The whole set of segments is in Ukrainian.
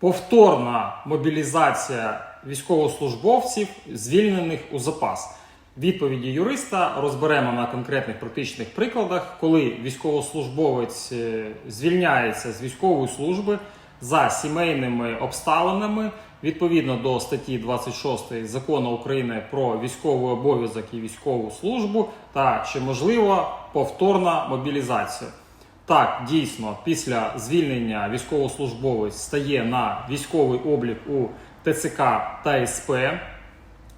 повторна мобілізація військовослужбовців, звільнених у запас. Відповіді юриста розберемо на конкретних практичних прикладах, коли військовослужбовець е, звільняється з військової служби за сімейними обставинами відповідно до статті 26 закону України про військовий обов'язок і військову службу, та чи можлива повторна мобілізація. Так, дійсно, після звільнення військовослужбовець стає на військовий облік у ТЦК та СП.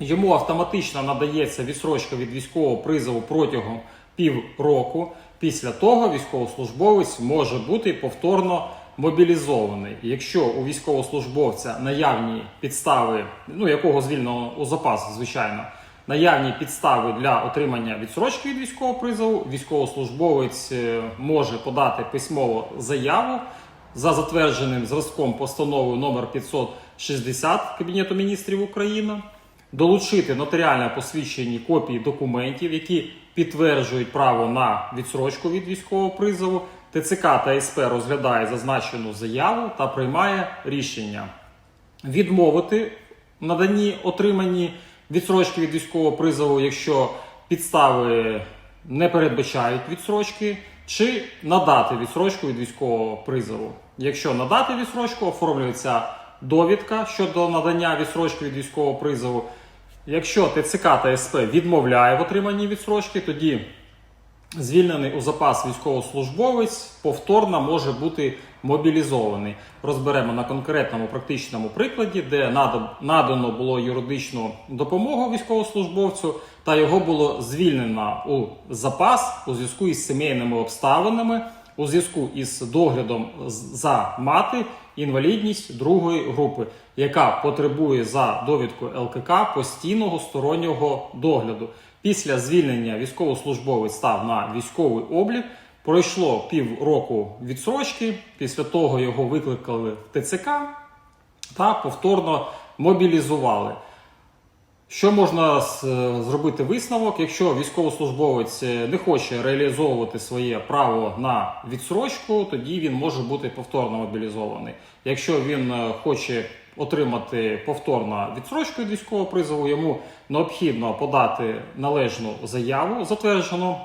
Йому автоматично надається відсрочка від військового призову протягом півроку. Після того військовослужбовець може бути повторно мобілізований. Якщо у військовослужбовця наявні підстави, ну якого звільнено у запас, звичайно, наявні підстави для отримання відсрочки від військового призову, військовослужбовець е, може подати письмову заяву за затвердженим зразком постанови номер 560 Кабінету міністрів України, долучити нотаріально посвідчені копії документів, які підтверджують право на відсрочку від військового призову. ТЦК та СП розглядає зазначену заяву та приймає рішення. Відмовити в наданні отриманні відсрочки від військового призову, якщо підстави не передбачають відсрочки, чи надати відсрочку від військового призову. Якщо надати відсрочку, оформлюється довідка щодо надання відсрочки від військового призову. Якщо ТЦК та СП відмовляє в отриманні відсрочки, тоді звільнений у запас військовослужбовець повторно може бути мобілізований. Розберемо на конкретному практичному прикладі, де надано було юридичну допомогу військовослужбовцю, та його було звільнено у запас у зв'язку із сімейними обставинами, у зв'язку із доглядом за мати інвалідність другої групи, яка потребує за довідкою ЛКК постійного стороннього догляду. Після звільнення військовослужбовець став на військовий облік. Пройшло півроку відсрочки. Після того його викликали в ТЦК та повторно мобілізували. Що можна е, зробити висновок, якщо військовослужбовець е, не хоче реалізовувати своє право на відсрочку, тоді він може бути повторно мобілізований. Якщо він е, хоче отримати повторно відсрочку від військового призову, йому необхідно подати належну заяву, затверджену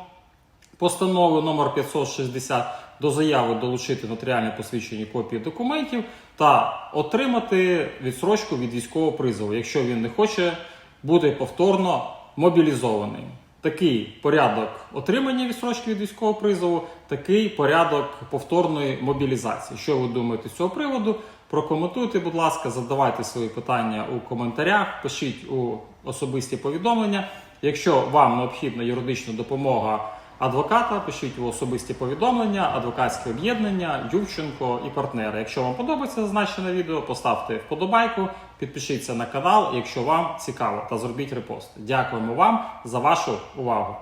постанови номер 560 до заяви долучити нотаріально посвідчені копії документів та отримати відсрочку від військового призову, якщо він не хоче бути повторно мобілізований. Такий порядок отримання відсрочки від військового призову, такий порядок повторної мобілізації. Що ви думаєте з цього приводу? Прокоментуйте, будь ласка, задавайте свої питання у коментарях, пишіть у особисті повідомлення. Якщо вам необхідна юридична допомога адвоката, пишіть у особисті повідомлення, адвокатське об'єднання, Ювченко і партнери. Якщо вам подобається зазначене відео, поставте вподобайку, підпишіться на канал, якщо вам цікаво, та зробіть репост. Дякуємо вам за вашу увагу.